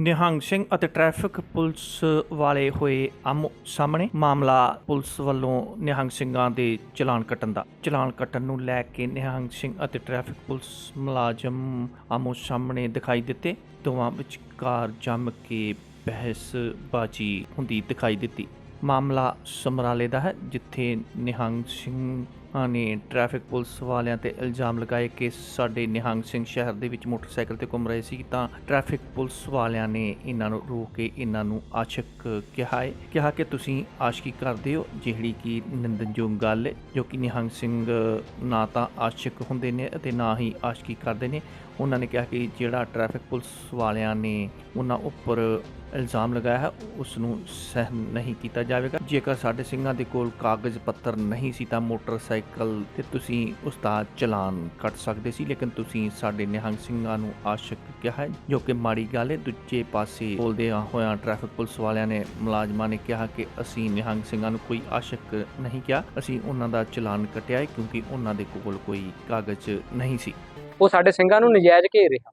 ਨਿਹੰਗ ਸਿੰਘ ਅਤੇ traffic police ਵਾਲੇ ਹੋਏ ਆਮੋ ਸਾਹਮਣੇ ਮਾਮਲਾ ਪੁਲਿਸ ਵੱਲੋਂ ਨਿਹੰਗ ਸਿੰਘਾਂ ਦੇ ਚਲਾਨ ਕੱਟਣ ਦਾ, ਚਲਾਨ ਕੱਟਣ ਨੂੰ ਲੈ ਕੇ ਨਿਹੰਗ ਸਿੰਘ ਅਤੇ ਟ੍ਰੈਫਿਕ ਪੁਲਿਸ ਮੁਲਾਜ਼ਮ ਆਮੋ ਸਾਹਮਣੇ ਦਿਖਾਈ ਦਿੱਤੇ। ਦੋਵਾਂ ਵਿਚਕਾਰ ਜੰਮ ਕੇ ਬਹਿਸਬਾਜ਼ੀ ਹੁੰਦੀ ਦਿਖਾਈ ਦਿੱਤੀ। ਮਾਮਲਾ ਸਮਰਾਲੇ ਦਾ ਹੈ, ਜਿੱਥੇ ਨਿਹੰਗ ਸਿੰਘ ਨੇ ਟ੍ਰੈਫਿਕ ਪੁਲਿਸ ਵਾਲਿਆਂ ਤੇ ਇਲਜ਼ਾਮ ਲਗਾਏ ਕਿ ਸਾਡੇ ਨਿਹੰਗ ਸਿੰਘ ਸ਼ਹਿਰ ਦੇ ਵਿੱਚ ਮੋਟਰਸਾਈਕਲ ਤੇ ਘੁੰਮ ਰਹੇ ਸੀ ਤਾਂ ਟ੍ਰੈਫਿਕ ਪੁਲਿਸ ਵਾਲਿਆਂ ਨੇ ਇਹਨਾਂ ਨੂੰ ਰੋਕ ਕੇ ਇਹਨਾਂ ਨੂੰ ਆਸ਼ਕ ਕਿਹਾ ਹੈ। ਕਿਹਾ ਕਿ ਤੁਸੀਂ ਆਸ਼ਕੀ ਕਰਦੇ ਹੋ, ਜਿਹੜੀ ਕਿ ਨਿੰਦਨਯੋਗ ਗੱਲ ਹੈ, ਜੋ ਕਿ ਨਿਹੰਗ ਸਿੰਘ ਨਾ ਤਾਂ ਆਸ਼ਿਕ ਹੁੰਦੇ ਨੇ ਅਤੇ ਨਾ ਹੀ ਆਸ਼ਕੀ ਕਰਦੇ ਨੇ। ਉਹਨਾਂ ਨੇ ਕਿਹਾ ਕਿ ਜਿਹੜਾ ਟ੍ਰੈਫਿਕ ਪੁਲਿਸ ਵਾਲਿਆਂ ਨੇ ਉਹਨਾਂ ਉੱਪਰ ਇਲਜ਼ਾਮ ਲਗਾਇਆ ਹੈ ਉਸ ਨੂੰ ਸਹਿਨ ਨਹੀਂ ਕੀਤਾ ਜਾਵੇਗਾ। ਜੇਕਰ ਸਾਡੇ ਸਿੰਘਾਂ ਦੇ ਕੋਲ ਕਾਗਜ਼ ਪੱਤਰ ਨਹੀਂ ਸੀ, ਤਾਂ ਮੋਟਰਸਾਈਕਲ ਤੇ ਤੁਸੀਂ ਉਸ ਦਾ ਚਲਾਨ ਕੱਟ ਸਕਦੇ ਸੀ, ਲੇਕਿਨ ਤੁਸੀਂ ਸਾਡੇ ਨਿਹੰਗ ਸਿੰਘਾਂ ਨੂੰ ਆਸ਼ਕ ਕਿਹਾ ਹੈ, ਜੋ ਕਿ ਮਾੜੀ ਗੱਲ ਹੈ। ਦੂਜੇ ਪਾਸੇ ਬੋਲਦੇ ਹੋਇਆਂ ਟ੍ਰੈਫਿਕ ਪੁਲਿਸ ਵਾਲਿਆਂ ਨੇ ਮੁਲਾਜ਼ਮਾਂ ਨੇ ਕਿਹਾ ਕਿ ਅਸੀਂ ਨਿਹੰਗ ਸਿੰਘਾਂ ਨੂੰ ਕੋਈ ਆਸ਼ਕ ਨਹੀਂ ਕਿਹਾ। ਅਸੀਂ ਉਹਨਾਂ ਦਾ ਚਲਾਨ ਕਟਿਆ ਹੈ, ਕਿਉਂਕਿ ਉਹਨਾਂ ਦੇ ਕੋਲ ਕੋਈ ਕਾਗਜ਼ ਨਹੀਂ ਸੀ। ਉਹ ਸਾਡੇ ਸਿੰਘਾਂ ਨੂੰ ਨਜਾਇਜ਼ ਘੇਰ ਰਿਹਾ।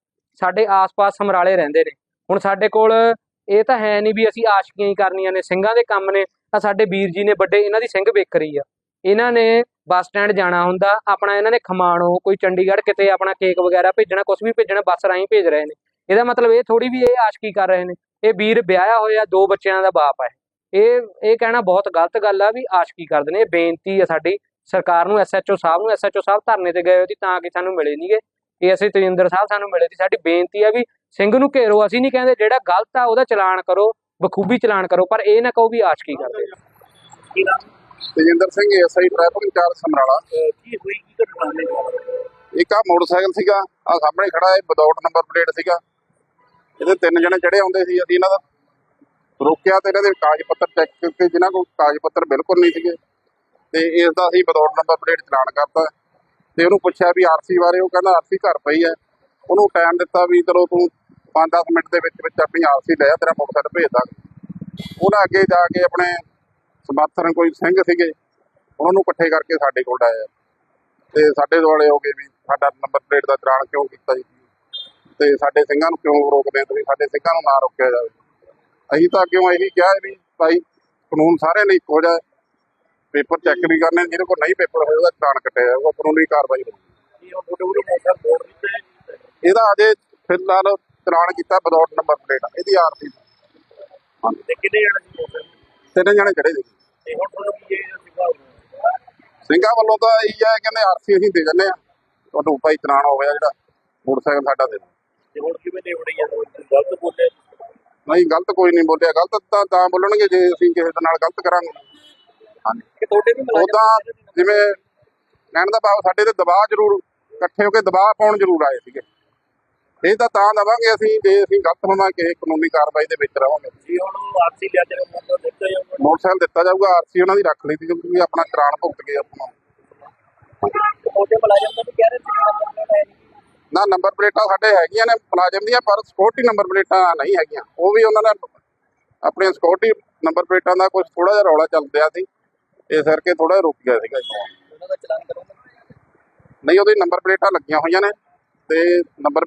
ਸਾਡੇ ਆਸ-ਪਾਸ ਸਮਰਾਲੇ ਰਹਿੰਦੇ ਨੇ। ਹੁਣ ਸਾਡੇ ਕੋਲ ਇਹ ਤਾਂ ਹੈ ਨਹੀਂ ਵੀ ਅਸੀਂ ਆਸ਼ਕੀਆਂ ਹੀ ਕਰਨੀਆਂ ਨੇ, ਸਿੰਘਾਂ ਦੇ ਕੰਮ ਨੇ। ਤਾਂ ਸਾਡੇ ਵੀਰ ਜੀ ਨੇ ਵੱਡੇ ਇਹਨਾਂ ਦੀ ਸਿੰਘ ਬੇਕਰੀ ਆ। ਇਹਨਾਂ ਨੇ ਬੱਸ ਸਟੈਂਡ ਜਾਣਾ ਹੁੰਦਾ, ਆਪਣਾ ਇਹਨਾਂ ਨੇ ਖਮਾਣੋ, ਕੋਈ ਚੰਡੀਗੜ੍ਹ ਕਿਤੇ ਆਪਣਾ ਕੇਕ ਵਗੈਰਾ ਭੇਜਣਾ ਕੁਝ ਵੀ ਭੇਜਣਾ, ਬੱਸ ਰਾਹੀਂ ਭੇਜ ਰਹੇ ਨੇ। ਇਹਦਾ ਮਤਲਬ ਇਹ ਥੋੜੀ ਵੀ ਇਹ ਆਸ਼ਕੀ ਕਰ ਰਹੇ ਨੇ। ਇਹ ਵੀਰ ਵਿਆਹਿਆ ਹੋਇਆ, ਦੋ ਬੱਚਿਆਂ ਦਾ ਬਾਪ ਹੈ। ਇਹ ਇਹ ਕਹਿਣਾ ਬਹੁਤ ਗਲਤ ਗੱਲ ਆ ਵੀ ਆਸ਼ਕੀ ਕਰਦੇ ਨੇ। ਇਹ ਬੇਨਤੀ ਆ ਸਾਡੀ, ਸਰਕਾਰ ਨੂੰ ਐਸਐਚਓ ਸਾਹਿਬ ਨੂੰ ਐਸਐਚਓ ਸਾਹਿਬ ਧਰਨੇ ਤੇ ਗਏ ਹੋਏ ਸੀ ਤਾਂ ਕਿ ਸਾਨੂੰ ਮਿਲੇ ਨਹੀਂਗੇ ਇਹ ਅਸੀਂ ਤਜਿੰਦਰ ਸਾਹਿਬ ਸਾਨੂੰ ਮਿਲੇ ਸੀ। ਸਾਡੀ ਬੇਨਤੀ ਆ ਵੀ ਸਿੰਘ ਨੂੰ ਘੇਰੋ ਅਸੀਂ ਨਹੀਂ ਕਹਿੰਦੇ ਜਿਹੜਾ ਗਲਤ ਆ ਉਹਦਾ ਚਲਾਨ ਕਰੋ ਬਖੂਬੀ ਚਲਾਨ ਕਰੋ ਪਰ ਇਹ ਨਾ ਕਹੋ ਵੀ ਆਸ਼ਕੀ ਕਰਦੇ। Tejinder Singh SI traffic incharge Samrala. ਕੀ ਹੋਈ ਕੀ ਘਟਨਾ ਨੇ ਇੱਕ ਆ ਮੋਟਰਸਾਈਕਲ ਸੀਗਾ ਆ ਸਾਹਮਣੇ ਖੜਾ ਹੈ ਵਿਦਆਊਟ ਨੰਬਰ ਪਲੇਟ ਸੀਗਾ। ਇਹਦੇ ਤਿੰਨ ਜਣੇ ਚੜੇ ਆਉਂਦੇ ਸੀ ਅਸੀਂ ਇਹਨਾਂ ਦਾ। ਰੋਕਿਆ ਤੇ ਇਹਨਾਂ ਦੇ ਕਾਗਜ਼ ਪੱਤਰ ਚੈੱਕ ਕੀਤੇ ਜਿਨ੍ਹਾਂ ਕੋਲ ਕਾਗਜ਼ ਪੱਤਰ ਬਿਲਕੁਲ ਨਹੀਂ ਸੀਗੇ। ਤੇ ਇਸ ਦਾ ਅਸੀਂ ਵਿਦਆਊਟ ਨੰਬਰ ਪਲੇਟ ਚਲਾਨ ਕਰਤਾ। ਤੇ ਉਹਨੂੰ ਪੁੱਛਿਆ ਵੀ ਆਰਸੀ ਬਾਰੇ, ਉਹ ਕਹਿੰਦਾ ਆਰਸੀ ਘਰ ਪਈ ਹੈ। ਉਹਨੂੰ ਟਾਈਮ ਦਿੱਤਾ ਵੀ ਚਲੋ ਤੂੰ 5-10 ਮਿੰਟ ਦੇ ਵਿੱਚ ਵਿੱਚ ਆਪਣੀ ਆਰਸੀ ਲੈ ਆ, ਤੇਰਾ ਮੋਟਰਸਾਈਕਲ ਭੇਜ ਦਾਂਗੇ। ਉਹਨਾਂ ਅੱਗੇ ਜਾ ਕੇ ਆਪਣੇ ਸਮਰਥਨ ਕੋਈ ਸਿੰਘ ਸੀਗੇ, ਉਹਨਾਂ ਨੂੰ ਇਕੱਠੇ ਕਰਕੇ ਸਾਡੇ ਕੋਲ ਆਇਆ। ਤੇ ਸਾਡੇ ਦੁਆਲੇ ਹੋ ਗਏ ਵੀ ਸਾਡਾ ਨੰਬਰ ਪਲੇਟ ਦਾ ਚਲਾਨ ਕਿਉਂ ਕੀਤਾ ਜੀ? ਤੇ ਸਾਡੇ ਸਿੰਘਾਂ ਨੂੰ ਕਿਉਂ ਰੋਕਦੇ ਤੁਸੀਂ? ਸਾਡੇ ਸਿੰਘਾਂ ਨੂੰ ਨਾ ਰੋਕਿਆ ਜਾਵੇ। ਅਸੀਂ ਤਾਂ ਕਿਉਂ ਇਹੀ ਕਿਹਾ ਵੀ ਭਾਈ ਕਾਨੂੰਨ ਸਾਰਿਆਂ ਲਈ ਇੱਕੋ ਜਿਹਾ ਹੈ। ਪੇਪਰ ਚੈੱਕ ਵੀ ਕਰਨੇ ਜਿਹਦੇ ਕੋਲ ਨਹੀਂ ਪੇਪਰ ਹੋਏ ਉਹਦਾ ਚਲਾਨ ਕੱਟਿਆ ਜਾਊਗਾ ਕਾਨੂੰਨੀ ਕਾਰਵਾਈ ਹੋਊਗੀ? ਇਹਦਾ ਅਜੇ ਫਿਲਹਾਲ ਚਲਾਨ ਕੀਤਾ ਵਿਦਆਊਟ ਨੰਬਰ ਪਲੇਟ ਇਹਦੀ ਆਰਸੀ। ਤੇ ਕਿੰਨੇ ਜਣੇ ਸੀ ਮੋਟਰ ਤਿੰਨ ਜਣੇ ਚੜੇ ਸੀ ਤੇ ਹੁਣ ਤੁਹਾਨੂੰ ਕੀ ਇਹ ਸਿਖਾਓ ਸਿੰਘਾਂ ਵੱਲੋਂ ਤਾਂ ਇਹੀ ਹੈ ਕਹਿੰਦੇ ਆਰਸੀ ਅਸੀਂ ਦੇ ਜੰਨੇ ਆ। ਤੁਹਾਨੂੰ ਭਾਈ ਚਲਾਨ ਹੋ ਗਿਆ ਜਿਹੜਾ ਮੋਟਰਸਾਈਕਲ ਸਾਡਾ ਦੇ। ਤੇ ਹੁਣ ਕਿਵੇਂ ਨੇ ਉੜੀ ਜਾਂਦੇ ਗਲਤ ਬੋਲੇ ਨਹੀਂ ਗਲਤ ਕੋਈ ਨਹੀਂ ਬੋਲਿਆ। ਗਲਤ ਤਾਂ ਤਾਂ ਬੋਲਣਗੇ ਜੇ ਅਸੀਂ ਕਿਸੇ ਦੇ ਨਾਲ ਗਲਤ ਕਰਾਂਗੇ। ਕਿ ਤੁਹਾਡੇ ਵੀ ਮੁਲਾਜ਼ਮ ਉਦਾਂ ਜਿਵੇਂ ਕਹਿਣ ਦਾ ਭਾਵ ਸਾਡੇ ਤੇ ਦਬਾਅ ਜ਼ਰੂਰ ਇਕੱਠੇ ਹੋ ਕੇ ਦਬਾਅ ਪਾਉਣ ਜ਼ਰੂਰ ਆਏ ਸੀਗੇ। ਇਹ ਤਾਂ ਤਾਂ ਦਵਾਂਗੇ ਅਸੀਂ ਜੇ ਅਸੀਂ ਗਲਤ ਹੋਵਾਂਗੇ ਕਾਨੂੰਨੀ ਕਾਰਵਾਈ ਦੇ ਵਿੱਚ ਰਹਾਂਗੇ ਜੀ ਹੁਣ ਆਰਸੀ ਲਿਆ ਮੋਟਰ ਦਿੱਤਾ ਜਾਊਗਾ ਮੋਟਰਸਾਈਕਲ ਦਿੱਤਾ ਜਾਊਗਾ ਆਰਸੀ ਉਹਨਾਂ ਦੀ ਰੱਖ ਲਈ ਸੀ ਕਿਉਂਕਿ ਆਪਣਾ ਚਲਾਨ ਭੁਗਤ ਗਏ ਆਪਣਾ ਤੁਹਾਡੇ ਮੁਲਾਜ਼ਮ ਤਾਂ ਵੀ ਕਹਿ ਰਹੇ ਸੀ। ਨਾ ਨੰਬਰ ਪਲੇਟਾਂ ਸਾਡੇ ਹੈਗੀਆਂ ਨੇ ਮੁਲਾਜ਼ਮ ਦੀਆਂ ਪਰ ਸਿਕਿਉਰਟੀ ਨੰਬਰ ਪਲੇਟਾਂ ਨਹੀਂ ਹੈਗੀਆਂ। ਉਹ ਵੀ ਉਹਨਾਂ ਨੇ ਆਪਣੀਆਂ ਸਿਕਿਉਰਿਟੀ ਨੰਬਰ ਪਲੇਟਾਂ ਦਾ ਕੁਝ ਥੋੜਾ ਜਿਹਾ ਰੌਲਾ ਚੱਲ ਰਿਹਾ ਸੀ। ਇਸ ਕਰਕੇ ਥੋੜਾ ਰੁਕ ਗਿਆ ਸੀਗਾ। ਉਹਨਾਂ ਦਾ ਚਲਾਨ ਕਰੋਗੇ ਨਹੀਂ ਉਹਦੀ ਨੰਬਰ ਪਲੇਟਾਂ ਲੱਗੀਆਂ ਹੋਈਆਂ ਨੇ ਤੇ ਨੰਬਰ